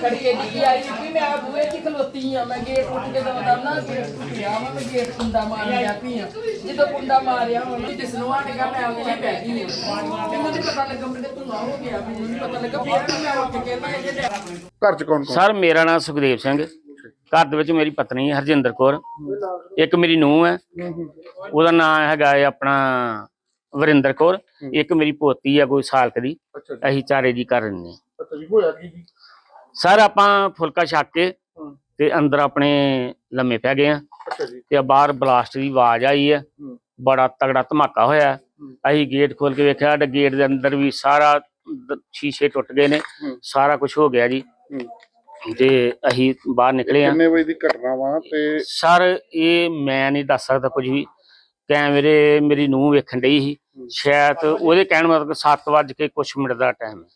ਕੜਕੇ ਡਿੱਗੀ ਆਈ ਵੀ ਮੈਂ ਆ ਬੂਹੇ 'ਚ ਖਲੋਤੀ ਆ ਮੈਂ ਗੇਟ ਉੱਠ ਕੇ ਦਵਾ ਨਾ ਗੇਟ ਟੁੱਟਿਆ ਵਾ ਮੈਂ ਗੇਟ ਕੁੰਡਾ ਮਾਰਨ ਪਈ ਆ ਜਦੋਂ ਕੁੰਡਾ ਮਾਰਿਆ ਹੁਣ ਜਿਸ ਨੂੰ ਹਟ ਗਿਆ ਮੈਂ ਉਹਦੇ ਬਹਿ ਗਈ ਮੈਨੂੰ ਨੀ ਪਤਾ ਲੱਗਾ ਮੇਰੇ ਧੂਆ ਹੋ ਗਿਆ ਮੈਨੂੰ ਨੀ ਪਤਾ ਲੱਗਾ। ਫਿਰ ਮੈਂ ਉੱਠ ਕੇ ਮੈਂ ਇਹਦੇ ਘਰ ਚ ਕੌਣ ਕੌਣ ਸਰ ਮੇਰਾ ਨਾਮ ਸੁਖਦੇਵ ਸਿੰਘ ਘਰ ਦੇ ਵਿੱਚ ਮੇਰੀ ਪਤਨੀ ਹੈ ਹਰਜਿੰਦਰ ਕੌਰ। ਇੱਕ ਮੇਰੀ ਨੂੰਹ ਹੈ। ਉਹਦਾ ਨਾਮ ਹੈਗਾ ਹੈ ਆਪਣਾ ਵਰਿੰਦਰ ਕੌਰ। ਇੱਕ ਮੇਰੀ ਪੋਤੀ ਆ ਕੋਈ ਸਾਲ ਕੁ ਦੀ। ਅੱਛਾ ਜੀ। ਅਸੀਂ ਚਾਰੇ ਜੀ ਘਰ ਰਹਿੰਦੇ ਹਾਂ। ਅੱਛਾ ਜੀ ਹੋਇਆ ਕੀ ਜੀ? ਸਰ ਆਪਾਂ ਫੁਲਕਾ ਛੱਕ ਕੇ ਤੇ ਅੰਦਰ ਆਪਣੇ ਲੰਮੇ ਪੈ ਗਏ ਆ। ਤੇ ਬਾਹਰ ਬਲਾਸਟ ਦੀ ਆਵਾਜ਼ ਆਈ ਹੈ। ਬੜਾ ਤਗੜਾ ਧਮਾਕਾ ਹੋਇਆ। ਅਸੀਂ ਗੇਟ ਖੋਲ ਕੇ ਵੇਖਿਆ ਤੇ ਗੇਟ ਦੇ ਅੰਦਰ ਵੀ ਸਾਰਾ ਸ਼ੀਸ਼ੇ ਟੁੱਟ ਗਏ ਨੇ। ਸਾਰਾ ਕੁਝ ਹੋ ਗਿਆ ਜੀ। ਤੇ ਅਸੀਂ ਬਾਹਰ ਨਿਕਲੇ ਆ। ਕਿੰਨੇ ਵਜੇ ਦੀ ਘਟਨਾ ਵਾ ਤੇ ਸਰ ਇਹ ਮੈਂ ਨਹੀਂ ਦੱਸ ਸਕਦਾ ਕੁਝ ਵੀ। ਕੈਮਰੇ ਮੇਰੀ ਨੂੰਹ ਵੇਖਣ ਡਈ ਸੀ। ਸ਼ਾਇਦ ਉਹਦੇ ਕਹਿਣ ਮਤਲਬ 7 ਵਜੇ ਕੇ ਕੁਝ ਮਿੰਟ ਦਾ ਟਾਈਮ ਹੈ।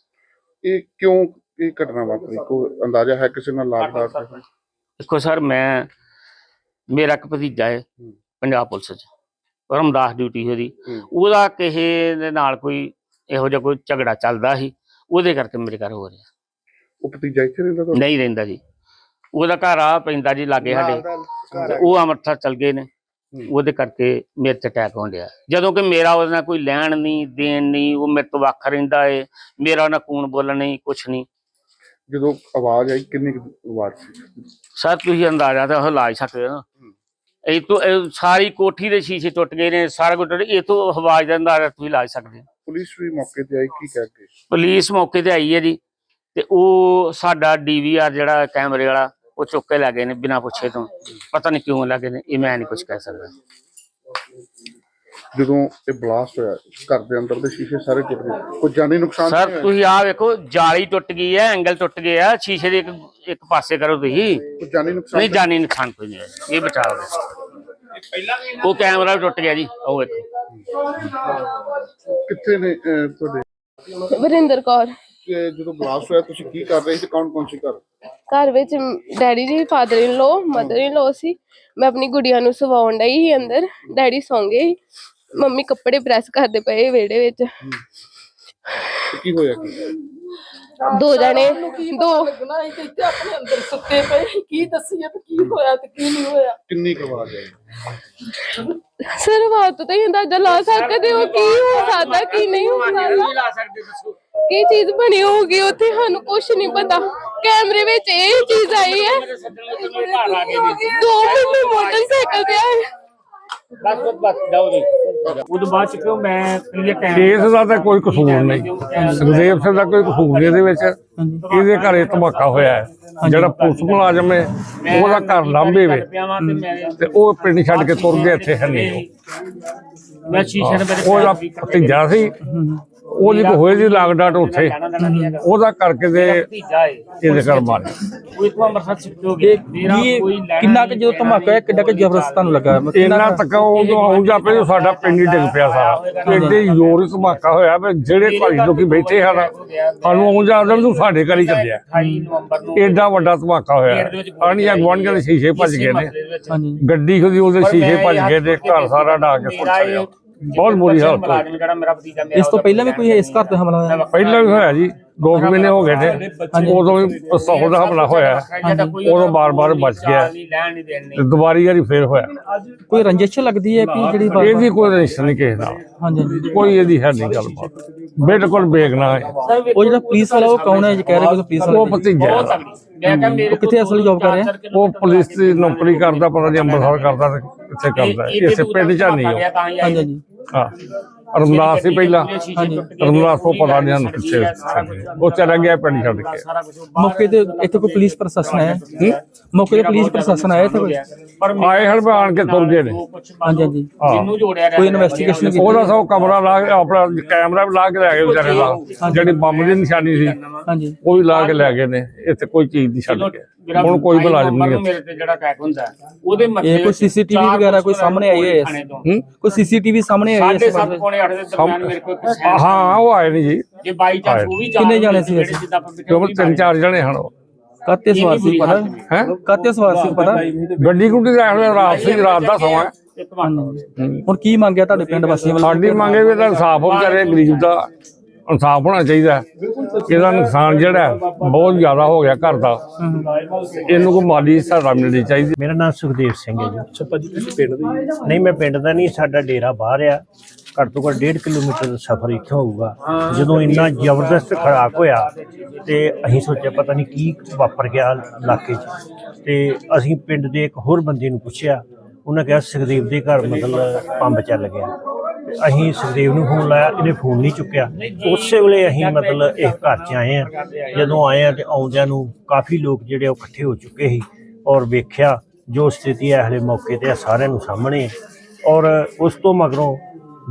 ਇਹ ਕਿਉਂ ਇਹ ਘਟਨਾ ਵਾਪਰੀ? ਕੋਈ ਅੰਦਾਜ਼ਾ ਹੈ ਕਿਸੇ ਨਾਲ ਲਾਗ ਦਾ ਦੇਖੋ ਸਰ ਮੈਂ ਮੇਰਾ ਇੱਕ ਭਤੀਜਾ ਹੈ ਪੰਜਾਬ ਪੁਲਿਸ 'ਚ ਰਮਦਾਸ ਡਿਊਟੀ ਉਹਦੀ। ਉਹਦਾ ਕਿਸੇ ਦੇ ਨਾਲ ਕੋਈ ਇਹੋ ਜਿਹਾ ਕੋਈ ਝਗੜਾ ਚੱਲਦਾ ਸੀ ਉਹਦੇ ਕਰਕੇ ਮੇਰੇ ਘਰ ਹੋ ਰਿਹਾ। ਉਹ ਭਤੀਜਾ ਇੱਥੇ ਰਹਿੰਦਾ ਤੁਹਾਡਾ? ਨਹੀਂ ਰਹਿੰਦਾ ਜੀ। ਉਹਦਾ ਘਰ ਆ ਪੈਂਦਾ ਜੀ ਲਾਗੇ ਸਾਡੇ। ਤੇ ਉਹ ਅੰਮ੍ਰਿਤਸਰ ਚਲ ਗਏ ਨੇ। ਉਹਦੇ ਕਰਕੇ ਮੇਰੇ ਤੇ ਅਟੈਕ ਹੋਣ ਡਿਆ। ਜਦੋਂ ਕਿ ਮੇਰਾ ਉਹਦੇ ਨਾਲ ਕੋਈ ਲੈਣ ਨਹੀਂ ਦੇਣ ਨਹੀਂ ਉਹ ਮੇਰੇ ਤੋਂ ਵੱਖ ਰਹਿੰਦਾ ਏ। ਮੇਰਾ ਨਾ ਕੂਣ ਬੋਲਣ ਨਹੀਂ ਕੁਛ ਨਹੀਂ। ਜਦੋਂ ਆਵਾਜ਼ ਆਈ ਕਿੰਨੀ ਕੁ ਆਵਾਜ਼ ਸੀ? ਸਰ ਤੁਸੀਂ ਅੰਦਾਜ਼ਾ ਤਾਂ ਉਹ ਲਾ ਹੀ ਸਕਦੇ ਹੋ। ਇਹ ਤੋਂ ਇਹ ਸਾਰੀ ਕੋਠੀ ਦੇ ਸ਼ੀਸ਼ੇ ਟੁੱਟ ਗਏ ਨੇ ਸਾਰਾ ਕੁਝ ਟੁੱਟ ਇਹ ਤੋਂ ਆਵਾਜ਼ ਦਾ ਅੰਦਾਜ਼ਾ ਤੁਸੀਂ ਲਾ ਹੀ ਸਕਦੇ ਹੋ। ਪੁਲਿਸ ਵੀ ਮੌਕੇ ਤੇ ਆਈ ਕੀ ਕਹਿ ਕੇ? ਪੁਲਿਸ ਮੌਕੇ ਤੇ ਆਈ ਹੈ ਜੀ ਤੇ ਉਹ ਸਾਡਾ ਡੀਵੀਆਰ ਜਿਹੜਾ ਕੈਮਰੇ ਵਾਲਾ ਉਹ ਚੁੱਕ ਕੇ ਲੈ ਗਏ ਨੇ ਬਿਨਾਂ ਪੁੱਛੇ ਤੋਂ। ਪਤਾ ਨਹੀਂ ਕਿਉਂ ਲੱਗੇ ਨੇ ਇਹ ਮੈਂ ਨਹੀਂ ਕੁਝ ਕਹਿ ਸਕਦਾ। ਜਦੋਂ ਇਹ ਬਲਾਸਟ ਹੋਇਆ ਘਰ ਦੇ ਅੰਦਰ ਦੇ ਸ਼ੀਸ਼ੇ ਸਾਰੇ ਟੁੱਟ ਗਏ। ਕੋਈ ਜਾਨੀ ਨੁਕਸਾਨ ਸਰ ਨਹੀਂ ਹੋਇਆ? ਤੁਸੀਂ ਆਹ ਵੇਖੋ ਜਾਲੀ ਟੁੱਟ ਗਈ ਹੈ ਐਂਗਲ ਟੁੱਟ ਗਿਆ ਸ਼ੀਸ਼ੇ ਦੇ ਇੱਕ ਇੱਕ ਪਾਸੇ ਕਰੋ ਤੁਸੀਂ। ਕੋਈ ਜਾਨੀ ਨੁਕਸਾਨ ਨਹੀਂ ਜਾਨੀ ਨੁਕਸਾਨ ਕੋਈ ਨਹੀਂ ਹੋਇਆ। ਇਹ ਬਚਾਓ ਉਹ ਕੈਮਰਾ ਵੀ ਟੁੱਟ ਗਿਆ ਜੀ ਉਹ ਵੇਖੋ। ਕਿੱਥੇ ਨੇ ਅਹ, ਤੁਹਾਡੇ? ਵਰਿੰਦਰ ਕੌਰ। ਜਦੋਂ ਬਲਾਸਟ ਹੋਇਆ ਤੁਸੀਂ ਕੀ ਕਰ ਰਹੇ ਸੀ? ਕੌਣ ਕੌਣ ਸੀ ਘਰ? ਘਰ ਵਿੱਚ ਡੈਡੀ ਜੀ father in low mother in ਲੋ ਸੀ। ਮੈਂ ਆਪਣੀ ਗੁੜੀਆ ਨੂੰ ਸਵਾਉਣ ਡਈ ਸੀ ਅੰਦਰ। ਡੈਡੀ ਸੌਂ ਗਏ ਸੀ। ਮੰਮੀ ਕੱਪੜੇ ਪ੍ਰੈਸ ਕਰਦੇ ਪਏ ਵਿਹੜੇ ਵਿੱਚ। ਤੇ ਕੀ ਹੋਇਆ? ਕੀ ਦੋ ਜਣੇ ਦੋ। ਲੱਗਣਾ ਇੱਥੇ ਆਪਣੇ ਅੰਦਰ ਸੁੱਤੇ ਪਏ ਸੀ। ਕੀ ਦੱਸੀਏ ਤੇ ਕੀ ਹੋਇਆ ਤੇ ਕੀ ਨਹੀਂ ਹੋਇਆ? ਕਿੰਨੀ ਕੁ ਆਵਾਜ਼ ਆਈ? ਸਰ ਬਾਤ ਤਾਂ ਹੀ ਅੰਦਾਜ਼ਾ ਲਾ ਸਕਦੇ ਹੋ ਕੀ ਹੋ ਸਕਦਾ ਕੀ ਨਹੀਂ ਹੋ ਸਕਦਾ? ਲਾ ਸਕਦੇ ਦੱਸੋ। ਕੀ ਚੀਜ਼ ਬਣੀ ਹੋਊਗੀ ਉੱਥੇ? ਸਾਨੂੰ ਕੁਝ ਨਹੀਂ ਪਤਾ। ਕੈਮਰੇ ਵਿੱਚ ਇਹ ਚੀਜ਼ ਆਈ ਹੈ। ਦੋ ਮੁੰਡੇ ਮੋਟਰਸਾਈਕਲ ਤੇ ਆਏ। ਬਸ ਬਸ ਬਸ ਜਾਓ ਜੀ। ਉਦੋਂ ਬਾਅਦ ਚ ਕਿਉਂ ਮੈਂ ਕਲੀਅਰ ਕੇਸ ਦਾ ਤਾਂ ਕੋਈ ਕਸੂਰ ਨਹੀਂ। ਸੁਖਦੇਵ ਸਿੰਘ ਦਾ ਕੋਈ ਕਸੂਰ ਨਹੀਂ ਇਹਦੇ ਵਿੱਚ। ਇਹਦੇ ਘਰੇ ਧਮਾਕਾ ਹੋਇਆ ਹੈ। ਜਿਹੜਾ ਪੁਲਿਸ ਮੁਲਾਜ਼ਮ ਹੈ ਉਹਦਾ ਘਰ ਲਾਂਬੇ ਵੇ। ਤੇ ਉਹ ਪਿੰਡ ਛੱਡ ਕੇ ਤੁਰ ਗਿਆ ਇੱਥੇ ਹੈ ਨਹੀਂ ਉਹ। ਮੈਂ ਸ਼ੀਸ਼ੇ ਦੇ ਮੇਰੇ ਉਹਦਾ ਭਤੀਜਾ ਸੀ ਉਹਦੀ ਕੋਈ ਹੋਏ ਦੀ ਲਾਗ ਡਾਟ ਉੱਥੇ। ਉਹਦਾ ਕਰਕੇ ਤੇ ਏ ਇਹਦੇ ਘਰ ਮਾਰਿਆ ਉਹ ਇਤੋਂ ਅੰਮ੍ਰਿਤਸਰ ਸ਼ਿਫਟ ਹੋ ਗਿਆ। ਮੇਰਾ ਕੋਈ ਲੈਣਾ ਕਿੰਨਾ ਕੁ ਜੋ ਧਮਾਕਾ ਹੈ ਕਿੱਡਾ ਕੁ ਜ਼ਬਰਦਸਤ ਤੁਹਾਨੂੰ ਲੱਗਾ? ਇੰਨਾ ਤੱਕ ਉਦੋਂ ਆਉਂਦਾ ਪਿਆ ਵੀ ਸਾਡਾ ਪਿੰਡ ਹੀ ਡਿੱਗ ਪਿਆ ਸਾਰਾ। ਐਡੇ ਜ਼ੋਰ ਹੀ ਧਮਾਕਾ ਹੋਇਆ ਵੀ ਜਿਹੜੇ ਘਰ ਲੋਕੀ ਬੈਠੇ ਹਨ ਸਾਨੂੰ ਆਉਂਦਾ ਆਉਂਦਾ ਵੀ ਤੂੰ ਸਾਡੇ ਘਰ ਹੀ ਚੱਲਿਆ। 28 ਨਵੰਬਰ ਨੂੰ ਏਡਾ ਵੱਡਾ ਧਮਾਕਾ ਹੋਇਆ। ਆਣੀਆਂ ਗੁਆਂਢੀਆਂ ਦੇ ਸ਼ੀਸ਼ੇ ਭੱਜ ਗਏ ਨੇ। ਹਾਂਜੀ। ਗੱਡੀ ਖੁਦੀ ਉਹਦੇ ਸ਼ੀਸ਼ੇ ਭੱਜ ਗਏ ਤੇ ਘਰ ਸਾਰਾ ਢਾ ਕੇ ਸੁੱਟ ਗਿਆ ਬਹੁਤ ਬੁਰੀ ਹਾਲਤ ਮੁਲਾਜ਼ਮ ਜਿਹੜਾ ਮੇਰਾ ਭਤੀਜਾ ਮੇਰਾ ਇਸ ਤੋਂ ਪਹਿਲਾਂ ਵੀ ਕੋਈ ਇਸ ਘਰ ਤੇ ਹਮਲਾ ਹੋਇਆ? ਪਹਿਲਾਂ ਵੀ ਹੋਇਆ ਜੀ ਦੋ ਕੁ ਮਹੀਨੇ ਹੋ ਗਏ ਨੇ। ਉਦੋਂ ਵੀ ਪਿਸਤੌਲ ਦਾ ਹਮਲਾ ਹੋਇਆ। ਉਦੋਂ ਬਾਰ-ਬਾਰ ਬਚ ਗਿਆ। ਤੇ ਦੁਬਾਰੀ ਵਾਰੀ ਫੇਰ ਹੋਇਆ। ਕੋਈ ਰੰਜਿਸ਼ ਲੱਗਦੀ ਹੈ ਕਿ ਜਿਹੜੀ ਬਾਤ- ਇਹਦੀ ਕੋਈ ਰਿਸ਼ਤਾ ਨਹੀਂ ਕਿਸੇ ਨਾਲ। ਹਾਂਜੀ ਕੋਈ ਇਹਦੀ ਹੈ ਨਹੀਂ ਗੱਲਬਾਤ। ਬਿਲਕੁਲ ਬੇਗਨਾ ਹੈ। ਉਹ ਜਿਹੜਾ ਪੁਲਿਸ ਵਾਲਾ ਉਹ ਕੌਣ ਹੈ ਜੀ? ਕਹਿ ਰਹੇ ਕਿ ਪੁਲਿਸ ਵਾਲਾ ਉਹ ਭਤੀਜਾ ਹੈ। ਉਹ ਕਿੱਥੇ ਅਸਲ ਜੌਬ ਕਰ ਰਿਹਾ? ਉਹ ਪੁਲਿਸ ਦੀ ਨੌਕਰੀ ਕਰਦਾ ਪਤਾ ਨਹੀਂ ਅੰਮ੍ਰਿਤਸਰ ਕਰਦਾ ਤੇ ਕਿੱਥੇ ਕਰਦਾ ਹੈ। ਇਸੇ ਪਿੰਡ ਚ ਨਹੀਂ ਹਾਂਜੀ। ਹਾਂ। ਰਮਦਾਸ ਸੀ ਪਹਿਲਾਂ। ਰਮਦਾਸ ਤੋਂ ਪਤਾ ਨਹੀਂ ਹਨ ਕਿੱਥੇ ਉਹ ਚਲਾ ਗਿਆ ਪਿੰਡ ਛੱਡ ਕੇ। ਮੌਕੇ ਤੇ ਇੱਥੇ ਕੋਈ ਪੁਲਿਸ ਪ੍ਰਸ਼ਾਸਨ ਆਇਆ? ਮੌਕੇ ਤੇ ਪੁਲਿਸ ਪ੍ਰਸ਼ਾਸਨ ਆਇਆ ਇੱਥੇ ਕੋਈ? ਆਏ ਹਣ ਆਣ ਕੇ ਤੁਰ ਗਏ ਨੇ। ਹਾਂਜੀ ਹਾਂਜੀ। ਜਿਹਨੂੰ ਜੋੜਿਆ ਕੋਈ ਇਨਵੈਸਟੀਗੇਸ਼ਨ ਕੀਤੀ ਉਹਦਾ ਸਭ ਕਮਰਾ ਲਾ ਕੇ ਆਪਣਾ ਕੈਮਰਾ ਵੀ ਲਾ ਕੇ ਲੈ ਗਏ ਵਿਚਾਰੇ ਦਾ। ਜਿਹੜੀ ਬੰਬ ਦੀ ਨਿਸ਼ਾਨੀ ਸੀ ਹਾਂਜੀ। ਉਹ ਵੀ ਲਾ ਕੇ ਲੈ ਗਏ ਨੇ। ਇੱਥੇ ਕੋਈ ਚੀਜ਼ ਨਹੀਂ ਛੱਡ ਕੇ। ਹੁਣ ਕੋਈ ਮੁਲਾਜ਼ਮ ਨਹੀਂ ਮੇਰੇ ਤੇ ਜਿਹੜਾ ਅਟੈਕ ਹੁੰਦਾ ਉਹਦੇ ਮੱਥੇ ਇਹ ਕੋਈ ਸੀਸੀਟੀਵੀ ਵਗੈਰਾ ਕੋਈ ਸਾਹਮਣੇ ਆਈ ਹੈ? ਕੋਈ ਸੀਸੀਟੀਵੀ ਸਾਹਮਣੇ ਆਈ ਹੈ ਸਾਢੇ ਇਸ ਸੱਤ ਬਾਰੇ ਪੌਣੇ ਅੱਠ ਦੇ ਦਰਮਿਆਨ ਮੇਰੇ ਕੋਲ ਇੱਕ ਸੈਨ ਹਾਂ ਉਹ ਆਏ ਨਹੀਂ ਜੀ। ਜੇ ਬਾਈ ਚਾਂਸ ਉਹ ਵੀ ਕਿੰਨੇ ਜਾਣੇ ਸੀ ਵੈਸੇ? ਜਿੱਦਾਂ ਆਪਾਂ ਬਿਠੇ ਕਿਉਂਕਿ ਤਿੰਨ ਚਾਰ ਜਣੇ ਹਨ ਉਹ। ਕਾਤੇ ਸਵਾਰ ਸੀ ਪਤਾ? ਹੈ? ਕਾਤੇ ਸਵਾਰ ਸੀ ਪਤਾ? ਗੱਡੀ ਗੁੱਡੀ ਦਾ ਇਹੋ ਰਾਤ ਸੀ ਰਾਤ ਦਾ ਸਮਾਂ। ਹੈ। ਇੱਕ ਵਾਰ ਹੁਣ ਕੀ ਮੰਗਿਆ ਤੁਹਾਡੇ ਪਿੰਡ ਵਾਸੀਆਂ ਵੱਲੋਂ? ਸਾਡੀ ਮੰਗੇ ਵੀ ਤਾਂ ਇਨਸਾਫ ਹੋ ਵਿਚਾਰੇ ਗਰੀਬ ਦਾ ਇਨਸਾਫ ਹੋਣਾ ਚਾਹੀਦਾ। ਹੈ। ਇਹਦਾ ਨੁਕਸਾਨ ਜਿਹੜਾ ਹੈ, ਬਹੁਤ ਜ਼ਿਆਦਾ ਹੋ ਗਿਆ ਘਰ ਦਾ। ਇਹਨੂੰ ਕੋਈ ਮਾਲੀ ਸਹਾਇਤਾ ਮਿਲਣੀ ਚਾਹੀਦੀ। ਮੇਰਾ ਨਾਮ ਸੁਖਦੇਵ ਸਿੰਘ ਹੈ ਜੀ। ਅੱਛਾ ਭਾਜੀ ਤੁਸੀਂ ਪਿੰਡ ਦੇ ਨਹੀਂ ਮੈਂ ਪਿੰਡ ਦਾ ਨਹੀਂ ਸਾਡਾ ਡੇਰਾ ਬਾਹਰ ਆ। ਘੱਟ ਤੋਂ ਘੱਟ 1.5 ਕਿਲੋਮੀਟਰ ਦਾ ਸਫ਼ਰ ਇੱਥੋਂ ਹੋਊਗਾ। ਜਦੋਂ ਇੰਨਾ ਜ਼ਬਰਦਸਤ ਖੜਾਕ ਹੋਇਆ ਤੇ ਅਸੀਂ ਸੋਚਿਆ ਪਤਾ ਨਹੀਂ ਕੀ ਵਾਪਰ ਗਿਆ ਇਲਾਕੇ 'ਚ। ਤੇ ਅਸੀਂ ਪਿੰਡ ਦੇ ਇੱਕ ਹੋਰ ਬੰਦੇ ਨੂੰ ਪੁੱਛਿਆ ਉਹਨਾਂ ਕਿਹਾ ਸੁਖਦੇਵ ਦੇ ਘਰ ਮਤਲਬ ਪੰਬ ਚੱਲ ਗਿਆ। ਅਸੀਂ ਸੁਖਦੇਵ ਨੂੰ ਫੋਨ ਲਾਇਆ ਇਹਨੇ ਫੋਨ ਨਹੀਂ ਚੁੱਕਿਆ। ਉਸੇ ਵੇਲੇ ਅਸੀਂ ਮਤਲਬ ਇਸ ਘਰ 'ਚ ਆਏ ਆ ਜਦੋਂ ਆਏ ਆ ਤੇ ਆਉਂਦਿਆਂ ਨੂੰ ਕਾਫੀ ਲੋਕ ਜਿਹੜੇ ਉਹ ਇਕੱਠੇ ਹੋ ਚੁੱਕੇ ਸੀ ਔਰ ਵੇਖਿਆ ਜੋ ਸਥਿਤੀ ਹੈ ਹਲੇ ਮੌਕੇ ਤੇ ਸਾਰਿਆਂ ਨੂੰ ਸਾਹਮਣੇ। ਔਰ ਉਸ ਤੋਂ ਮਗਰੋਂ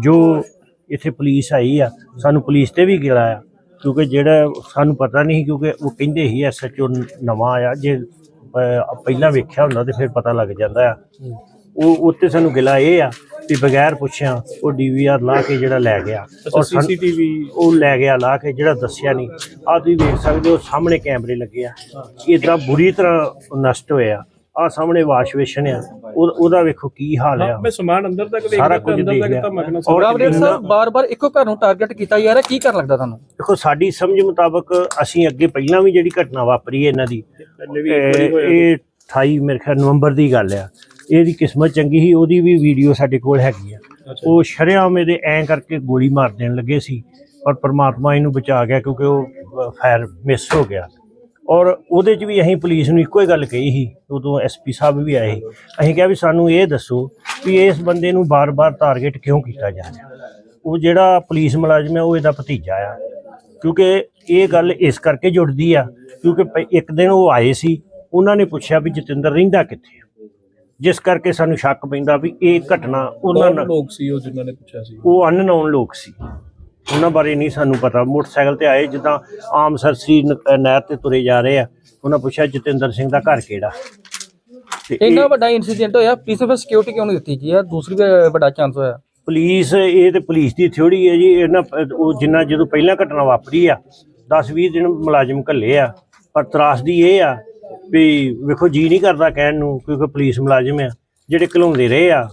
ਜੋ ਇੱਥੇ ਪੁਲਿਸ ਆਈ ਆ ਸਾਨੂੰ ਪੁਲਿਸ ਤੇ ਵੀ ਗਿਲਾ ਆ ਕਿਉਂਕਿ ਜਿਹੜਾ ਸਾਨੂੰ ਪਤਾ ਨਹੀਂ ਕਿਉਂਕਿ ਉਹ ਕਹਿੰਦੇ ਹੀ ਐਸਐਚਓ ਨਵਾਂ ਆਇਆ ਜੇ ਪਹਿਲਾਂ ਵੇਖਿਆ ਹੁੰਦਾ ਤੇ ਫਿਰ ਪਤਾ ਲੱਗ ਜਾਂਦਾ ਆ। ਉਹ ਉੱਤੇ ਸਾਨੂੰ ਗਿਲਾ ਇਹ ਆ ਵੀ ਬਗੈਰ ਪੁੱਛਿਆ ਉਹ ਡੀਵੀਆਰ ਲਾ ਕੇ ਜਿਹੜਾ ਲੈ ਗਿਆ। ਸਾਨੂੰ- ਸੀਸੀਟੀਵੀ ਉਹ ਲੈ ਗਿਆ ਲਾ ਕੇ ਜਿਹੜਾ ਦੱਸਿਆ ਨਹੀਂ। ਆ ਤੁਸੀਂ ਵੇਖ ਸਕਦੇ ਹੋ ਸਾਹਮਣੇ ਕੈਮਰੇ ਲੱਗੇ ਆ। ਇਦਾਂ ਬੁਰੀ ਤਰ੍ਹਾਂ ਨਸ਼ਟ ਹੋਇਆ। ਆ ਸਾਹਮਣੇ ਵਾਸ਼ ਵੇਸ਼ਨ ਆ। ਉਹ- ਉਹਦਾ ਵੇਖੋ ਕੀ ਹਾਲ ਆ। ਮੈਂ ਸਮਾਨ ਅੰਦਰ ਤੱਕ ਦੇਖ ਸਾਰਾ ਕੁਝ ਅੰਦਰ ਦੇਖ ਤੱਕ ਲਿਆ। ਮਗਨ ਔਰ ਸਾਹਿਬ ਕਿੰਨਾ- ਬਾਰ-ਬਾਰ ਇੱਕੋ ਘਰ ਨੂੰ ਟਾਰਗੇਟ ਕੀਤਾ ਜਾ ਰਿਹਾ ਕੀ ਕਰ ਲੱਗਦਾ ਤੁਹਾਨੂੰ? ਦੇਖੋ ਸਾਡੀ ਸਮਝ ਮੁਤਾਬਕ ਅਸੀਂ ਅੱਗੇ ਪਹਿਲਾਂ ਵੀ ਜਿਹੜੀ ਘਟਨਾ ਵਾਪਰੀ ਹੈ ਇਹਨਾਂ ਦੀ ਇਹ ਇਹ 28 ਮੇਰੇ ਖਿਆਲ ਨਵੰਬਰ ਦੀ ਗੱਲ ਆ। ਇਹਦੀ ਕਿਸਮਤ ਚੰਗੀ ਸੀ ਉਹਦੀ ਵੀ ਵੀਡੀਓ ਸਾਡੇ ਕੋਲ ਹੈਗੀ ਆ। ਉਹ ਸ਼ਰੇਆਮ ਇਹਦੇ ਐਂ ਕਰਕੇ ਗੋਲੀ ਮਾਰ ਦੇਣ ਲੱਗੇ ਸੀ ਪਰ ਪ੍ਰਮਾਤਮਾ ਇਹਨੂੰ ਬਚਾ ਗਿਆ ਕਿਉਂਕਿ ਉਹ ਫਾਇਰ ਮਿਸ ਹੋ ਗਿਆ। ਔਰ ਉਹਦੇ 'ਚ ਵੀ ਅਸੀਂ ਪੁਲਿਸ ਨੂੰ ਇੱਕੋ ਹੀ ਗੱਲ ਕਹੀ ਸੀ ਉਦੋਂ ਐਸਪੀ ਸਾਹਿਬ ਵੀ ਆਏ ਅਸੀਂ ਕਿਹਾ ਵੀ ਸਾਨੂੰ ਇਹ ਦੱਸੋ ਵੀ ਇਸ ਬੰਦੇ ਨੂੰ ਬਾਰ-ਬਾਰ ਟਾਰਗੇਟ ਕਿਉਂ ਕੀਤਾ ਜਾ ਰਿਹਾ। ਉਹ ਜਿਹੜਾ ਪੁਲਿਸ ਮੁਲਾਜ਼ਮ ਹੈ ਉਹ ਇਹਦਾ ਭਤੀਜਾ ਆ। ਕਿਉਂਕਿ ਇਹ ਗੱਲ ਇਸ ਕਰਕੇ ਜੁੜਦੀ ਆ ਕਿਉਂਕਿ ਇੱਕ ਦਿਨ ਉਹ ਆਏ ਸੀ ਉਹਨਾਂ ਨੇ ਪੁੱਛਿਆ ਵੀ ਜਤਿੰਦਰ ਰਹਿੰਦਾ ਕਿੱਥੇ ਆ? ਜਿਸ ਕਰਕੇ ਸਾਨੂੰ ਸ਼ੱਕ ਪੈਂਦਾ ਵੀ ਇਹ ਘਟਨਾ ਉਹਨਾਂ ਨਾਲ ਲੋਕ ਸੀ ਉਹ ਜਿਨ੍ਹਾਂ ਨੇ ਪੁੱਛਿਆ ਸੀ? ਉਹ ਅਨਨੋਨ ਲੋਕ ਸੀ। ਉਹਨਾਂ ਬਾਰੇ ਨਹੀਂ ਸਾਨੂੰ ਪਤਾ। ਮੋਟਰਸਾਈਕਲ ਤੇ ਆਏ ਜਿੱਦਾਂ ਆਮ ਸਰਸਰੀ ਨ- ਨਹਿਰ ਤੇ ਤੁਰੇ ਜਾ ਰਹੇ ਆ। ਉਹਨਾਂ ਪੁੱਛਿਆ ਜਤਿੰਦਰ ਸਿੰਘ ਦਾ ਘਰ ਕਿਹੜਾ? ਤੇ ਇਹ- ਇੰਨਾ ਵੱਡਾ ਇਨਸੀਡੈਂਟ ਹੋਇਆ ਪੁਲਿਸ ਫਿਰ ਸਿਕਿਉਰਿਟੀ ਕਿਉਂ ਨਹੀਂ ਦਿੱਤੀ ਗਈ ਆ ਦੂਸਰੀ ਵੱਡਾ ਚਾਂਸ ਹੋਇਆ। ਪੁਲਿਸ ਇਹ ਤੇ ਪੁਲਿਸ ਦੀ ਥਿਉੜੀ ਹੈ ਜੀ। ਇਹਨਾਂ ਉਹ ਜਿੰਨਾ ਜਦੋਂ ਪਹਿਲਾਂ ਘਟਨਾ ਵਾਪਰੀ ਆ 10 20 ਦਿਨ ਮੁਲਾਜ਼ਮ ਘੱਲੇ ਆ। ਪਰ ਤਰਾਸਦੀ ਇਹ ਆ ਵੀ ਵੇਖੋ ਜੀ ਨਹੀਂ ਕਰਦਾ ਕਹਿਣ ਨੂੰ ਕਿਉਂਕਿ ਪੁਲਿਸ ਮੁਲਾਜ਼ਮ ਆ ਜਿਹੜੇ ਘਲਾਉਂਦੇ ਰਹੇ ਆ।